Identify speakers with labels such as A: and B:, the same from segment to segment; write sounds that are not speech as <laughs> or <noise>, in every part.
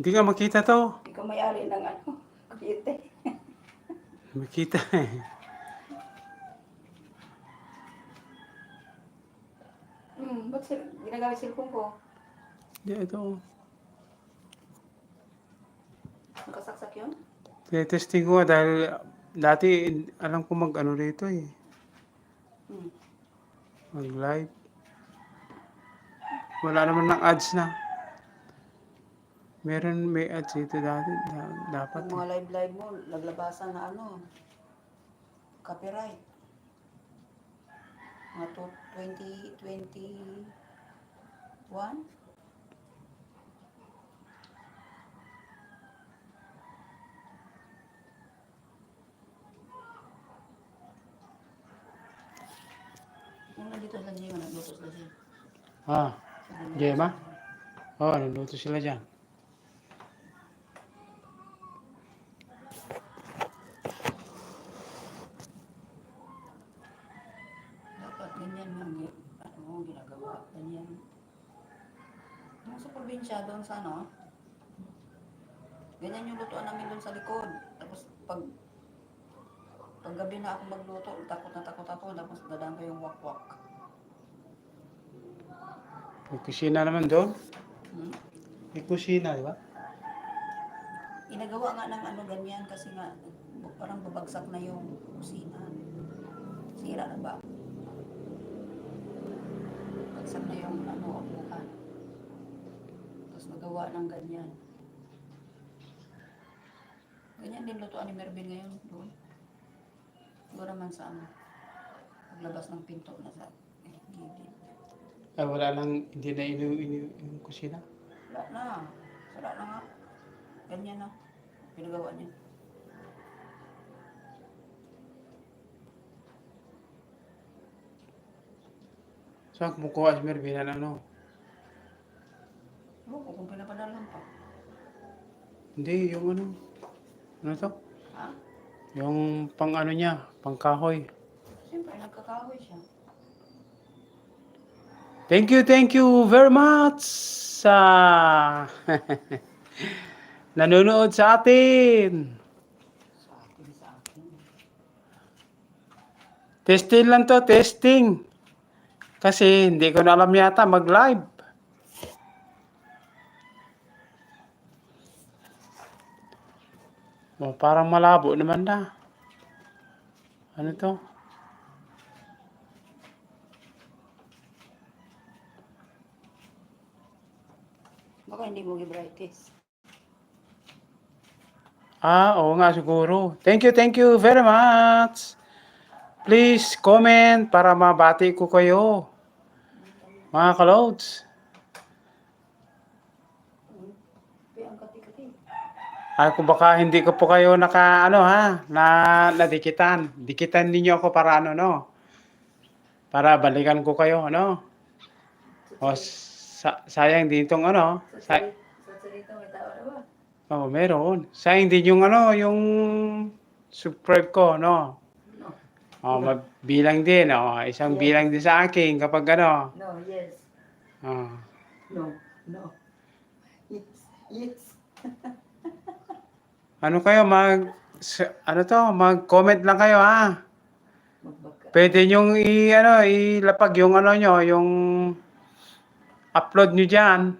A: Hindi nga makita to.
B: Ikaw may-ari ng ano, kuryente. <laughs>
A: Makita eh.
B: Hmm, ba't sil- ginagamit cellphone ko?
A: Di, ito.
B: Nakasaksak yun?
A: Testing ko nga dahil dati alam ko mag ano rito eh.
B: Hmm.
A: Mag live. Wala naman ng ads na. Meron may ads dito dati. Da- dapat.
B: Pag mga live-live mo, naglabasan na ano, copyright. Mga to- 2021? Yung nandito sa Gio, nagluto sila siya.
A: Ah, Gemma? Oo, oh, nandito sila dyan.
B: Dapat ganyan ang gi- ano mo ginagawa. Ganyan. Yung sa probinsya, doon sa ano, ganyan yung lutuan namin doon sa likod. Tapos pag pag gabi na ako magluto, takot na takot ako, tapos dadaan ko yung wakwak.
A: May kusina naman doon.
B: Hmm?
A: May kusina, di ba?
B: Inagawa nga ng ano ganyan kasi nga parang babagsak na yung kusina. Sira na ba? Bagsak na yung ano, upuan. Tapos nagawa ng ganyan. Ganyan din lutuan ni Mervin ngayon doon. Doon naman sa ano, paglabas ng pinto na sa eh, gilid.
A: Ay, wala lang, hindi na inu, inu, yung kusina.
B: Wala na. Sara na nga. Ganyan na. Pinagawa niya.
A: Saan kumukuha si Mervin ng ano?
B: Ewan ko kung pinapadalan pa.
A: Hindi, yung ano. Ano to?
B: Ha?
A: Yung pang ano niya, pang kahoy.
B: Siyempre, nagkakahoy siya.
A: Thank you, thank you very much sa <laughs> nanonood sa atin.
B: Sa akin, sa akin.
A: Testing lang to, testing. Kasi hindi ko na alam yata mag-live. Oh, parang malabo naman na. Ano to?
B: Baka hindi mo gibrightes.
A: Ah, oo nga siguro. Thank you, thank you very much. Please comment para mabati ko kayo. Mga kalods.
B: Kaya ang kati-kati.
A: Ay, kung baka hindi ko po kayo naka, ano ha, na, nadikitan. Dikitan ninyo ako para ano, no? Para balikan ko kayo, ano? O, sa, sayang din tong ano.
B: Sa
A: oh, meron. Sayang din yung ano, yung subscribe ko, no? Oh, magbilang din, oh. Isang
B: Yes.
A: bilang din sa akin kapag ano.
B: No, yes.
A: Oh.
B: No, no. Yes, yes. <laughs>
A: Ano kayo, mag, ano to, mag-comment lang kayo, ha? Pwede nyong i, ano, ilapag yung ano nyo, yung upload nyo dyan.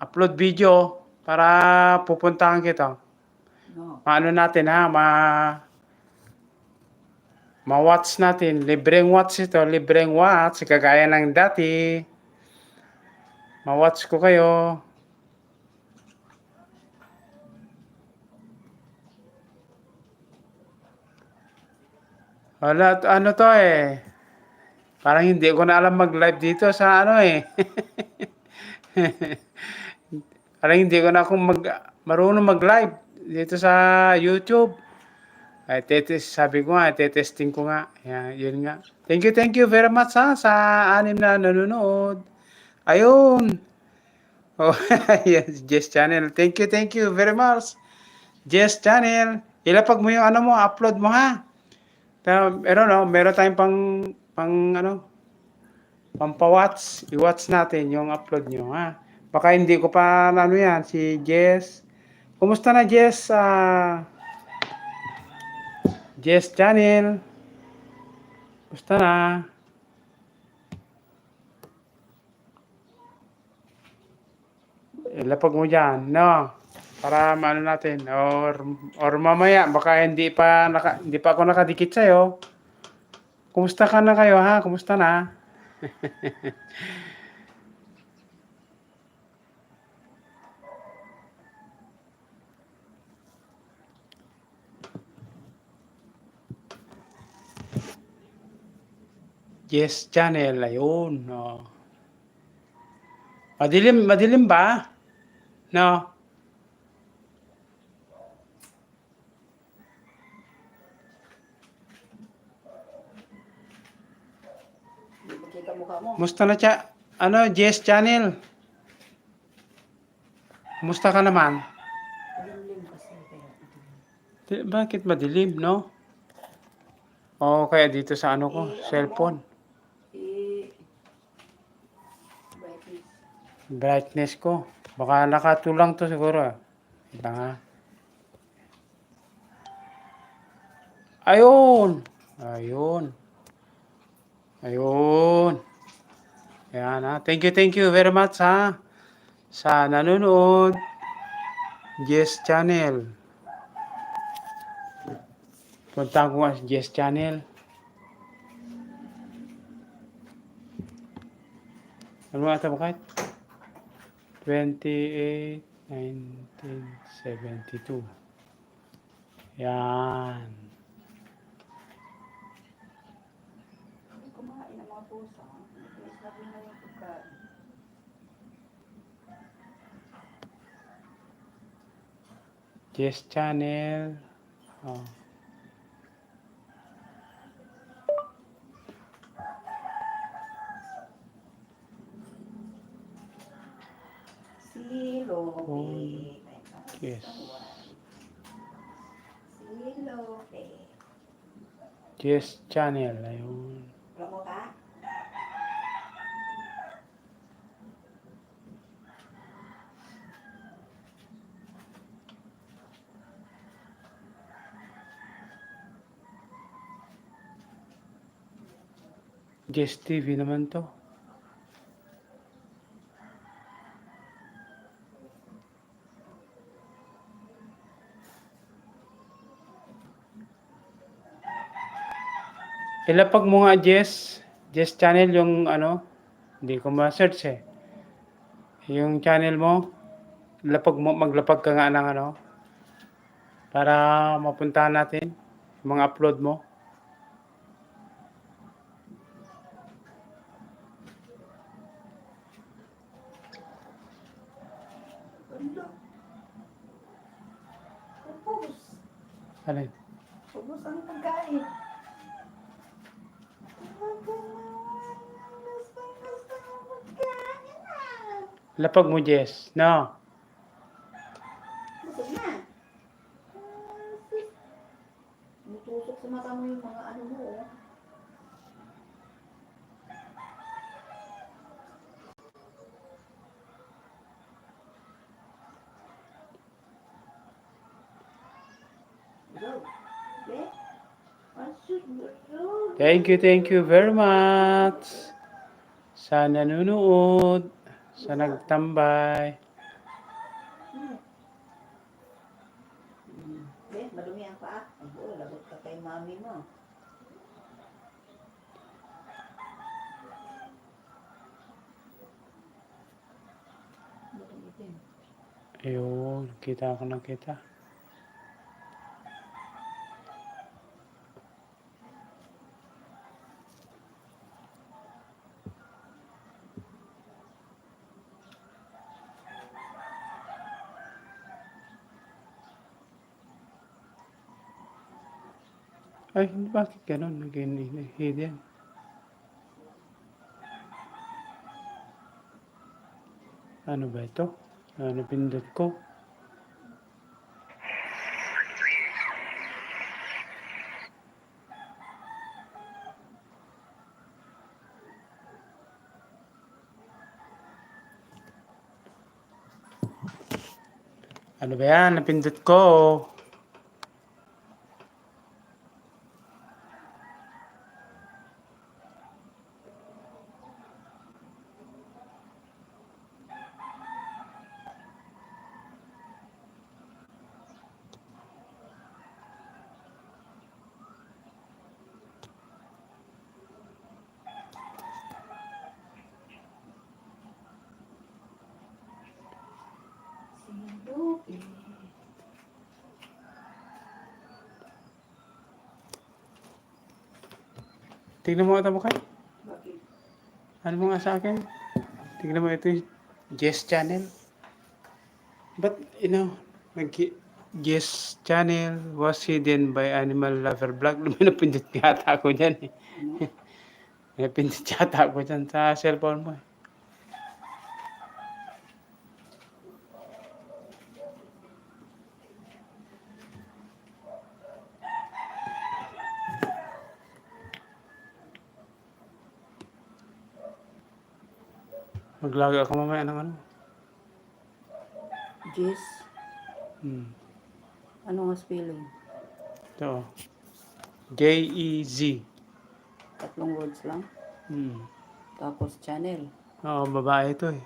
A: Upload video para pupuntahan kita.
B: No.
A: Maano natin ha, ma ma-watch natin. Libreng watch ito, libreng watch. Kagaya ng dati. Ma-watch ko kayo. Wala, ano to eh. Parang hindi ko na alam mag-live dito sa ano eh. <laughs> Parang hindi ko na akong mag, marunong mag-live dito sa YouTube. Ay, tetes, sabi ko nga, tetesting ko nga. Yan, yun nga. Thank you, thank you very much ha, sa anim na nanonood. Ayun. <laughs> Oh, yes, Jess Channel. Thank you, thank you very much. Jess Channel. Ilapag mo yung ano mo, upload mo ha. Pero, pero no, meron tayong pang, pang ano, pampawatch. I-watch natin yung upload nyo ha. Baka hindi ko pa ano yan, si Jess. Kumusta na Jess? Ah, Jess Channel. Kumusta na? Ilapag mo dyan, no? Para maano natin. Or, or mamaya, baka hindi pa, naka, hindi pa ako nakadikit sa'yo. Kumusta ka na kayo, ha? Kumusta na? Yes channel, ayun. No. Madilim, madilim ba? No.
B: Hindi mo kita mukha mo.
A: Musta na cha? Ano, Jess channel? Musta ka naman? Di- bakit madilim, no? O kaya dito sa ano ko, cellphone.
B: Eh, brightness.
A: Brightness ko. Baka nakatulang to siguro. ah. Ito nga. Ayun! Ayun. Ayun. Ayan ha. Thank you, thank you very much ha. Sa nanonood. Yes Channel. Punta ko nga Yes Channel. Ano nga ito bakit? 28, 1972. Yan.
B: Kumain ng mga pusa. Na yung pagkain.
A: Yes Channel. Oh.
B: Silope.
A: Yes.
B: Silope.
A: Yes Channel. Ayun.
B: Ramo ka?
A: Yes TV naman to. Ilapag mo nga Jess, Jess channel yung ano, hindi ko ma-search eh. Yung channel mo, lapag mo, maglapag ka nga ng ano, para mapuntahan natin, mga upload mo. Lapag mo Jess, no?
B: Busog na. Mutusok sa mata mo yung mga ano mo. oh.
A: Thank you, thank you very much. Sa nanonood, sa nagtambay.
B: Be, madumi ang paa. Ay, oh, lagot ka kay mami mo.
A: Ayun, kita ko na kita. Ay, bakit ganun? Naging hidden. Ano ba ito? Ano pindot ko? Ano ba yan? Napindot ko.
B: Sinupi.
A: Tingnan mo ito mo kay.
B: Bakit?
A: Ano mo nga sa akin? Tingnan mo ito yung Jess Channel. But, you know, nag Jess Channel was hidden by Animal Lover Vlog. <laughs> May napindot yata ako dyan eh.
B: Ano? <laughs>
A: Napindot yata ako dyan sa cellphone mo eh. Maglaga ako mamaya ng ano.
B: Jess,
A: Hmm.
B: ano nga spelling?
A: Ito. J-E-Z.
B: Tatlong words lang.
A: Hmm.
B: Tapos channel.
A: Oo, babae ito eh.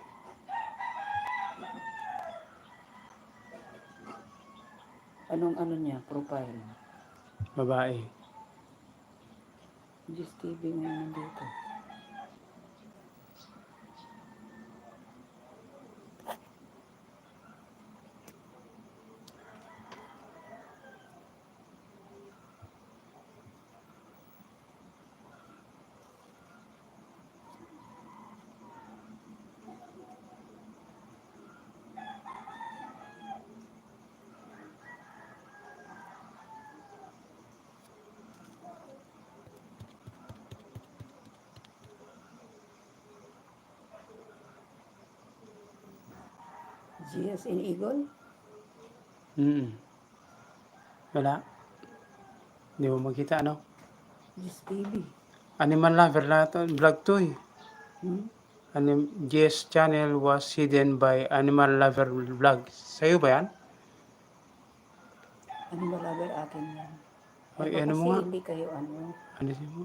B: Anong ano niya? Profile.
A: Babae.
B: Jess TV ngayon nandito. GS in Eagle?
A: Hmm. Wala. Hindi mo makita, ano?
B: Jess TV.
A: Animal lover lahat. Vlog to eh.
B: Hmm?
A: Anim Jess channel was hidden by Animal Lover Vlog. Sa'yo ba yan?
B: Ba lagar akin yan?
A: Ay,
B: Ito
A: ano mo nga?
B: hindi kayo ano,
A: Ano siya mo?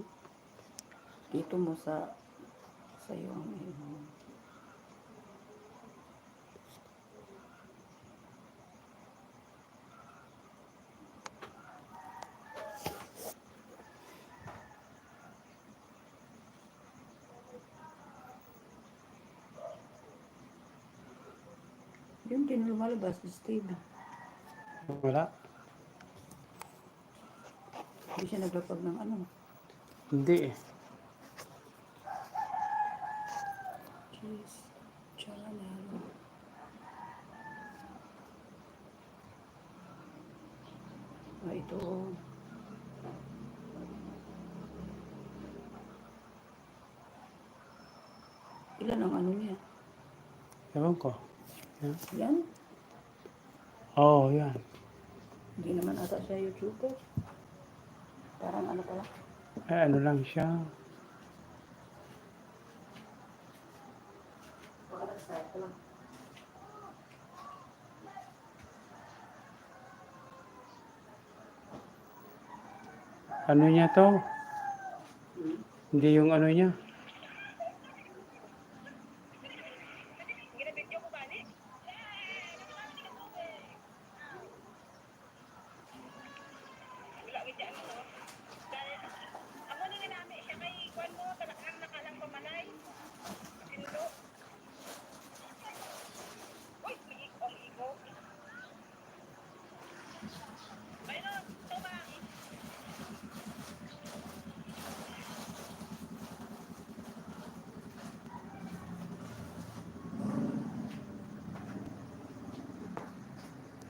B: dito mo sa sa iyo ang ano. Yun din lumalabas TV.
A: Wala.
B: Hindi siya naglapag ng ano.
A: Hindi eh.
B: Cheese. Channel. Ah, ito. oh. Ilan ang ano niya?
A: Ewan ko. Yan.
B: Yan?
A: Oo, oh, yan.
B: Hindi naman ata siya YouTuber. Parang ano pala.
A: Ay, ano lang siya.
B: Baka nag-start lang.
A: Ano niya to? Hindi yung ano niya.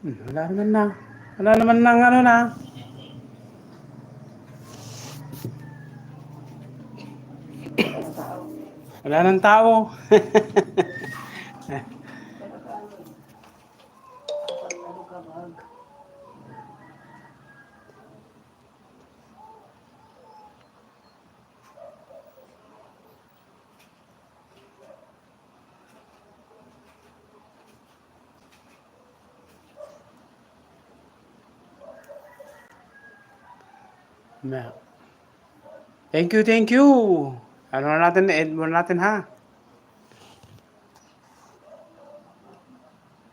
A: Hmm, Wala naman na. Wala naman na ano na. Wala nang tao. <laughs>
B: Pero paano eh? Kapag ano ka mag...
A: Na. Thank you, thank you. Ano na natin, end mo na natin ha.